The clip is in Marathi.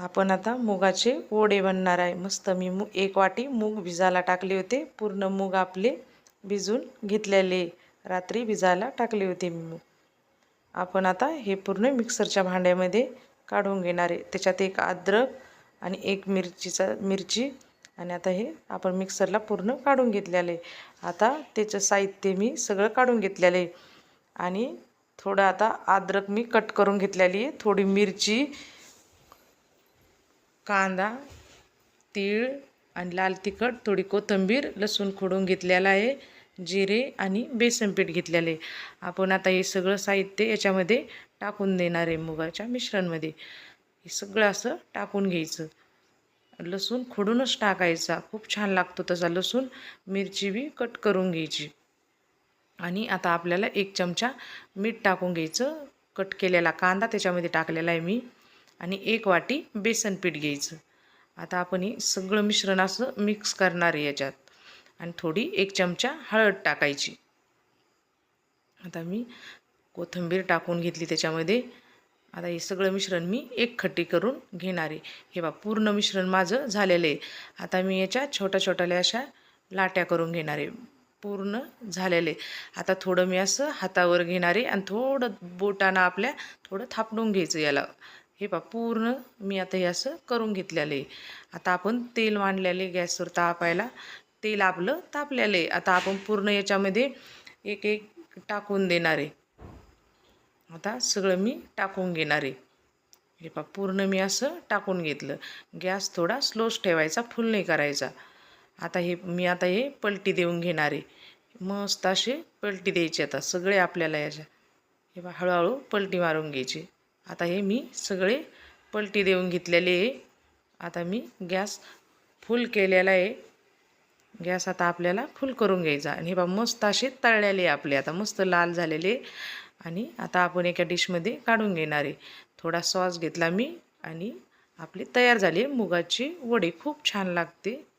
आपण आता मुगाचे वडे बनणार आहे. मस्त मी मु एक वाटी मूग भिजायला टाकले होते. पूर्ण मूग आपले भिजून घेतलेले. रात्री भिजायला टाकले होते मी मूग. आपण आता हे पूर्ण मिक्सरच्या भांड्यामध्ये काढून घेणार आहे. त्याच्यात एक अद्रक आणि एक मिरचीचा मिरची आणि आता हे आपण मिक्सरला पूर्ण काढून घेतलेलं. आहे आता त्याचं साहित्य मी सगळं काढून घेतलेलं. आहे आणि थोडं आता अद्रक मी कट करून घेतलेली आहे. थोडी मिरची कांदा तीळ आणि लाल तिखट थोडी कोथिंबीर लसूण खोडून घेतलेला आहे जिरे आणि बेसन पीठ आहे. आपण आता हे सगळं साहित्य याच्यामध्ये टाकून देणार आहे मुगाच्या मिश्रणमध्ये. हे सगळं असं टाकून घ्यायचं. लसूण खोडूनच टाकायचा. खूप छान लागतो तसा लसूण. मिरची बी कट करून घ्यायची. आणि आता आपल्याला एक चमचा मीठ टाकून घ्यायचं. कट केलेला कांदा त्याच्यामध्ये टाकलेला आहे मी. आणि एक वाटी बेसन पीठ घ्यायचं. आता आपण हे सगळं मिश्रण असं मिक्स करणार आहे याच्यात. आणि थोडी एक चमचा हळद टाकायची. आता मी कोथिंबीर टाकून घेतली त्याच्यामध्ये. आता हे सगळं मिश्रण मी एक खट्टी करून घेणार आहे. हे बा पूर्ण मिश्रण माझं झालेलं आहे. आता मी याच्या छोट्या छोट्याल्या अशा लाट्या करून घेणार आहे. पूर्ण झालेले आता थोडं मी असं हातावर घेणार आहे आणि थोडं बोटानं आपल्या थोडं थापडून घ्यायचं याला. हे पा पूर्ण मी आता हे असं करून घेतलेलं आहे. आता आपण तेल मांडलेले गॅसवर तापायला. तेल आपलं तापलेलं आहे. आता आपण पूर्ण याच्यामध्ये एक एक टाकून देणार आहे. आता सगळं मी टाकून घेणार आहे. हे पा पूर्ण मी असं टाकून घेतलं. गॅस थोडा स्लोच ठेवायचा फुल नाही करायचा. आता हे मी आता हे पलटी देऊन घेणार आहे. मस्त असे पलटी द्यायची आता सगळे आपल्याला याच्या. हे बा हळूहळू पलटी मारून घ्यायची. आता हे मी सगळे पलटी देऊन घेतलेले आहे. आता मी गॅस फुल केलेला आहे. गॅस आता आपल्याला फुल करून घ्यायचा. आणि हे बा मस्त असे तळलेले आपले. आता मस्त लाल झालेले आणि आता आपण एका डिशमध्ये काढून घेणार आहे. थोडा सॉस घेतला मी आणि आपली तयार झाली मुगाची वडी खूप छान लागते.